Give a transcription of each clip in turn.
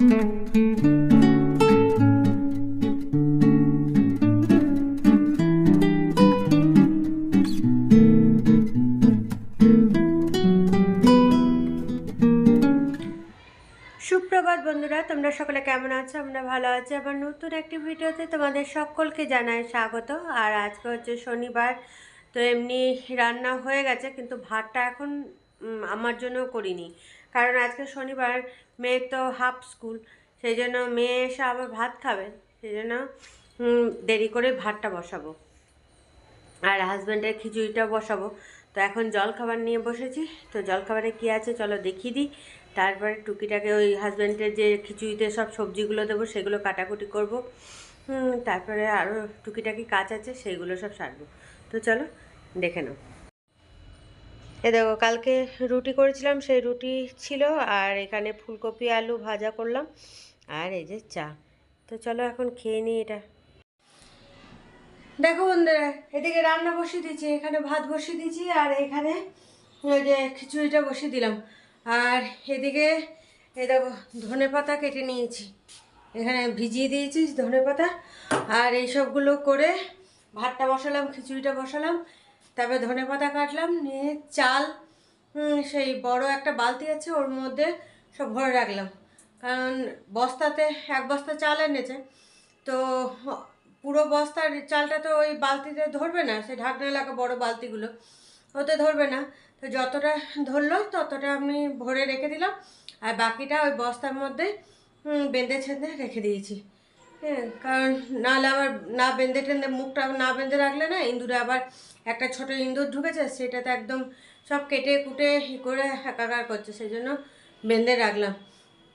সুপ্রভাত বন্ধুরা, তোমরা সকলে কেমন আছো? আমরা ভালো আছি। আবার নতুন একটি ভিডিওতে তোমাদের সকলকে জানাই স্বাগত। আর আজকে হচ্ছে শনিবার, তো এমনি রান্না হয়ে গেছে, কিন্তু ভাতটা এখন আমার জন্য করিনি। কারণ আজকে শনিবার মেয়ের তো হাফ স্কুল সেই জন্য মেয়ে এসে আবার ভাত খাবে, সেই জন্য দেরি করে ভাতটা বসাবো। আর হাজব্যান্ডের খিচুড়িটা বসাবো। তো এখন জলখাবার নিয়ে বসেছি। তো জলখাবারে কী আছে চলো দেখিয়ে দিই। তারপরে টুকিটাকে ওই হাজব্যান্ডের যে খিচুড়িতে সব সবজিগুলো দেবো, সেগুলো কাটাকুটি করব। তারপরে আরও টুকিটাকি কাজ আছে সেইগুলো সব সারবো। তো চলো, দেখে নাও। এ দেখো, কালকে রুটি করেছিলাম, সেই রুটি ছিল, আর এখানে ফুলকপি, আলু ভাজা করলাম, আর এই যে চা। তো চলো এখন খেয়ে নিই এটা। দেখো বন্ধুরা, এদিকে রান্না বসিয়ে দিয়েছি, এখানে ভাত বসিয়ে দিয়েছি, আর এখানে ওই যে খিচুড়িটা বসিয়ে দিলাম। আর এদিকে এই দেখো, ধনে পাতা কেটে নিয়েছি। এখানে ভিজিয়ে দিয়েছি ধনে পাতা, আর এই সবগুলো করে ভাতটা বসালাম, খিচুড়িটা বসালাম তারপরে ধনে পাতা কাটলাম, নিয়ে চাল সেই বড় একটা বালতি আছে, ওর মধ্যে সব ভরে রাখলাম। কারণ বস্তাতে, এক বস্তা চাল এনেছে, তো পুরো বস্তার চালটা তো ওই বালতিতে ধরবে না, সেই ঢাকনা লাগা বড় বালতিগুলো, ওতে ধরবে না। তো যতটা ধরলো, ততটা আমি ভরে রেখে দিলাম, আর বাকিটা ওই বস্তার মধ্যে বেঁধে ছেঁধে রেখে দিয়েছি। হ্যাঁ কারণ নাহলে আবার না বেঁধে টেঁধে মুখটা না বেঁধে রাখলে না ইঁদুরে আবার একটা ছোট ইঁদুর ঢুকেছে, সেটাতে একদম সব কেটে কুটে করে একাকার করছে সেই জন্য বেঁধে রাখলাম।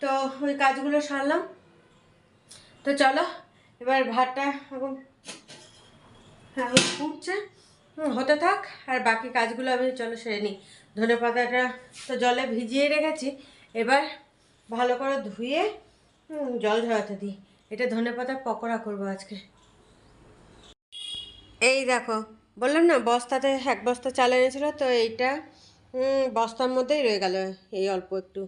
তো ওই কাজগুলো সারলাম। তো চলো, এবার ভাতটা এখন হ্যাঁ ফুটছে। হতে থাক, আর বাকি কাজগুলো আমি চলো সেরে নিই। ধনে পাতাটা তো জলে ভিজিয়ে রেখেছি। এবার ভালো করে ধুয়ে জল ঝরাতে দিই। এটা ধনে পাতার পকোড়া করব আজকে। এই দেখো বললাম না বস্তাতে এক বস্তা চাল এনেছিল তো এইটা বস্তার মধ্যেই রয়ে গেল এই অল্প একটু।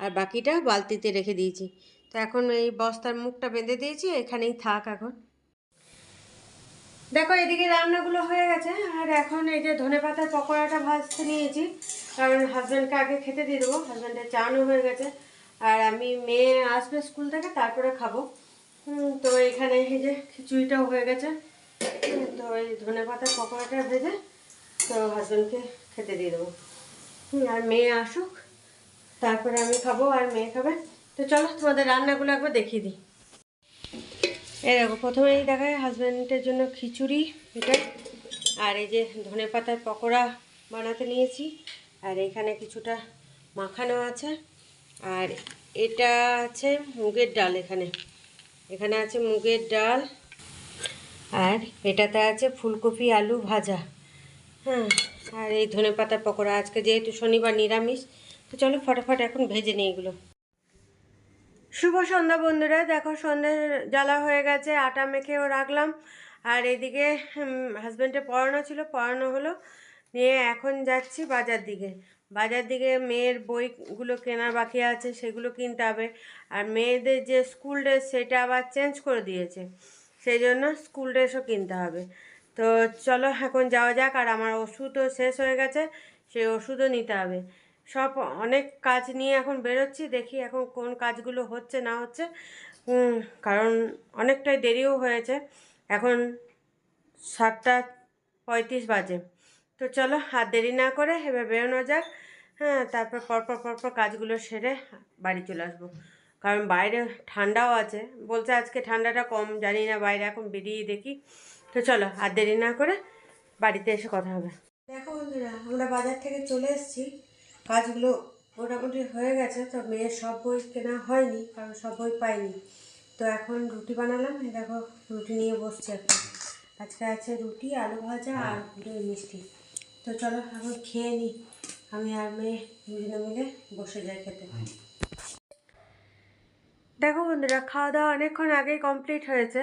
আর বাকিটা বালতিতে রেখে দিয়েছি। তো এখন এই বস্তার মুখটা বেঁধে দিয়েছি এখানেই থাক এখন। দেখো এদিকে রান্নাগুলো হয়ে গেছে আর এখন এই যে ধনে পাতার পকোড়াটা ভাজতে নিয়েছি কারণ হাজব্যান্ডকে আগে খেতে দিয়ে দেবো হাজব্যান্ডের চানও হয়ে গেছে। আর আমি মেয়ে আসবে স্কুল থেকে তারপরে খাব। তো এখানে এই যে খিচুড়িটাও হয়ে গেছে। তো এই ধনে পাতার পকোড়াটা ভেজে তো হাজব্যান্ডকে খেতে দিয়ে দেবো। আর মেয়ে আসুক, তারপরে আমি খাব আর মেয়ে খাবে। তো চলো, তোমাদের রান্নাগুলো একবার দেখিয়ে দিই। এই দেখো, প্রথমেই দেখায় হাজব্যান্ডের জন্য খিচুড়ি এটা। আর এই যে ধনে পাতার পকোড়া বানাতে নিয়েছি। আর এখানে কিছুটা মাখানো আছে। আর এটা আছে মুগের ডাল এখানে। এখানে আছে মুগের ডাল আর এটাতে আছে ফুলকপি, আলু ভাজা। হ্যাঁ আর এই ধনে পাতার পকোড়া। আজকে যেহেতু শনিবার নিরামিষ, তো চলো ফটাফট এখন ভেজে নিই এগুলো। শুভ সন্ধ্যা বন্ধুরা। দেখো সন্ধ্যে জ্বালা হয়ে গেছে, আটা মেখেও রাখলাম। আর এদিকে হাজব্যান্ডের পড়ানো ছিল, পড়ানো হলো। নিয়ে এখন যাচ্ছি বাজার দিকে। বাজার দিকে মেয়ের বইগুলো কেনার বাকি আছে, সেগুলো কিনতে হবে। আর মেয়েদের যে স্কুল ড্রেস সেটা আবার চেঞ্জ করে দিয়েছে। সেই জন্য স্কুল ড্রেসও কিনতে হবে। তো চলো এখন যাওয়া যাক, আর আমার ওষুধও শেষ হয়ে গেছে, সেই ওষুধও নিতে হবে। সব অনেক কাজ নিয়ে এখন বেরোচ্ছি, দেখি এখন কোন কাজগুলো হচ্ছে, না হচ্ছে। কারণ অনেকটাই দেরিও হয়েছে। এখন সাতটা পঁয়ত্রিশ বাজে। তো চলো আর দেরি না করে এবার বেরোনো যাক। হ্যাঁ তারপর পরপর পরপর কাজগুলো সেরে বাড়ি চলে আসব। কারণ বাইরে ঠান্ডাও আছে। বলছে আজকে ঠান্ডাটা কম, জানি না বাইরে, এখন বেরিয়ে দেখি। তো চলো আর দেরি না করে বাড়িতে এসে কথা হবে। দেখো বন্ধুরা, আমরা বাজার থেকে চলে এসেছি। কাজগুলো মোটামুটি হয়ে গেছে, তো মেয়ের সব বই কেনা হয়নি, কারণ সব বই পাইনি। তো এখন রুটি বানালাম দেখো রুটি নিয়ে বসছি এখন। আজকে আছে রুটি, আলু ভাজা আর মিষ্টি। তো চলো এখন খেয়ে নিই আমি আর মেয়ে দুজনে মিলে বসে যাই খেতে। দেখো বন্ধুরা খাওয়া দাওয়া অনেকক্ষণ আগেই কমপ্লিট হয়েছে।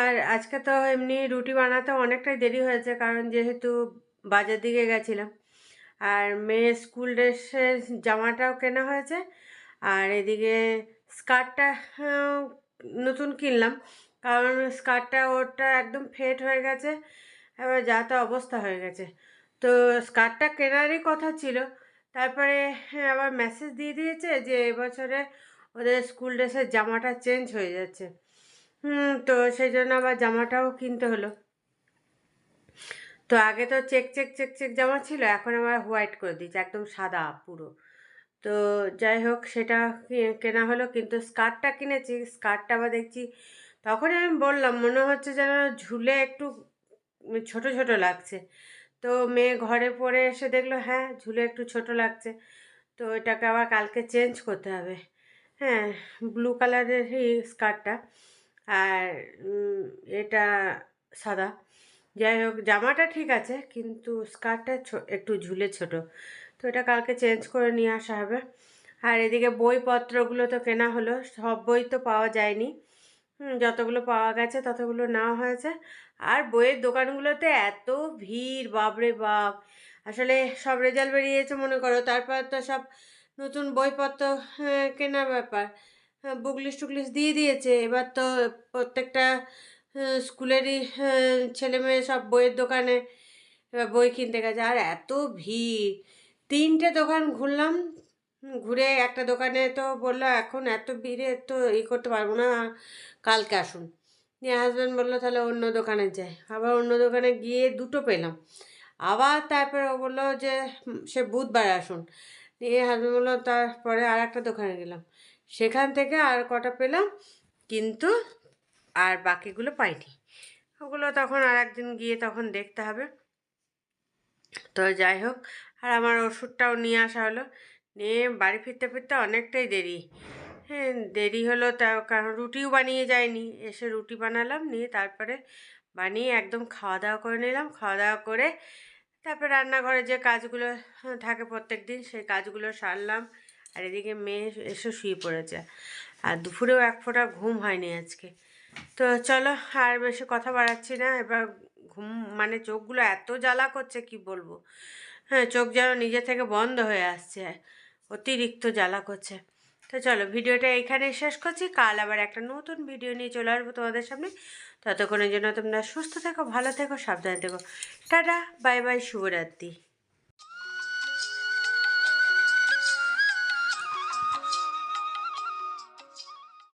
আর আজকে তো এমনি রুটি বানাতে অনেকটাই দেরি হয়েছে কারণ যেহেতু বাজার দিকে গেছিলাম। আর মেয়ে স্কুল ড্রেসের জামাটাও কেনা হয়েছে আর এদিকে স্কার্টটা নতুন কিনলাম। কারণ স্কার্টটা ওটা একদম ফেট হয়ে গেছে এবার যা তা অবস্থা হয়ে গেছে। তো স্কার্টটা কেনারই কথা ছিল। তারপরে আবার মেসেজ দিয়ে দিয়েছে যে এবছরে ওদের স্কুল ড্রেসের জামাটা চেঞ্জ হয়ে যাচ্ছে। হুম, তো সেই জন্য আবার জামাটাও কিনতে হলো। তো আগে তো চেক চেক চেক চেক জামা ছিল, এখন আবার হোয়াইট করে দিয়েছে, একদম সাদা পুরো। তো যাই হোক, সেটা কেনা হলো, কিন্তু স্কার্টটা কিনেছি, স্কার্টটা আবার দেখছি, তখনই আমি বললাম, মনে হচ্ছে যেন ঝুলে একটু ছোট ছোট লাগছে। তো মেয়ে ঘরে পরে এসে দেখল হ্যাঁ ঝুলে একটু ছোট লাগছে, তো এটাকে আবার কালকে চেঞ্জ করতে হবে। হ্যাঁ ব্লু কালারের স্কার্টটা আর এটা সাদা। যাই হোক, জামাটা ঠিক আছে, কিন্তু স্কার্টটা একটু ঝুলে ছোট। তো এটা কালকে চেঞ্জ করে নিয়ে আসা হবে। আর এদিকে বইপত্রগুলো তো কেনা হলো, সব বই তো পাওয়া যায়নি। যতগুলো পাওয়া গেছে ততগুলো নেওয়া হয়েছে। আর বইয়ের দোকানগুলোতে এত ভিড় বাপরে বাপ। আসলে সব রেজাল্ট বেরিয়েছে মনে করো তারপর তো সব নতুন বইপত্র হ্যাঁ, কেনার ব্যাপার। হ্যাঁ, বুক টুক লিস্ট দিয়ে দিয়েছে। এবার তো প্রত্যেকটা হ্যাঁ, স্কুলেরই হ্যাঁ, ছেলে মেয়ে সব বইয়ের দোকানে বই কিনতে গেছে। আর এত ভিড়। তিনটে দোকান ঘুরলাম ঘুরে একটা দোকানে তো বলল, এখন এত ভিড়ে তো ই করতে পারব না, কালকে আসুন। নিয়ে হাজব্যান্ড বলল, তাহলে অন্য দোকানে যাই। আবার অন্য দোকানে গিয়ে দুটো পেলাম। আবার তারপরে ও বলল যে সে বুধবার আসুন। নিয়ে হাজব্যান্ড বলল, তারপরে আর একটা দোকানে গেলাম। সেখান থেকে আর কটা পেলাম, কিন্তু আর বাকিগুলো পাইনি। ওগুলো তখন আর একদিন গিয়ে তখন দেখতে হবে। তো যাই হোক, আর আমার ওষুধটাও নিয়ে আসা হলো। নিয়ে বাড়ি ফিরতে ফিরতে অনেকটাই দেরি। হ্যাঁ দেরি হলো তা কারণ রুটিও বানিয়ে যায়নি। এসে রুটি বানালাম নিয়ে তারপরে বানিয়ে একদম খাওয়া দাওয়া করে নিলাম। খাওয়া দাওয়া করে তারপর রান্নাঘরে যে কাজগুলো হ্যাঁ, থাকে প্রত্যেক দিন সেই কাজগুলো সারলাম। আর এদিকে মেয়ে এসে শুয়ে পড়েছে। আর দুপুরেও এক ফোঁটা ঘুম হয়নি আজকে। তো চলো আর বেশি কথা বাড়াচ্ছি না। এবার ঘুম মানে চোখগুলো এত জ্বালা করছে কি বলব? হ্যাঁ চোখ যেন নিজে থেকে বন্ধ হয়ে আসছে। অতিরিক্ত জ্বালা করছে। তো চলো, ভিডিওটা এখানে শেষ করছি। কাল আবার একটা নতুন ভিডিও নিয়ে চলে আসব তোমাদের সামনে। ততক্ষণের জন্য তোমরা সুস্থ থেকো, ভালো থেকো, সাবধানে থেকো। টাটা, বাই বাই, শুভরাত্রি।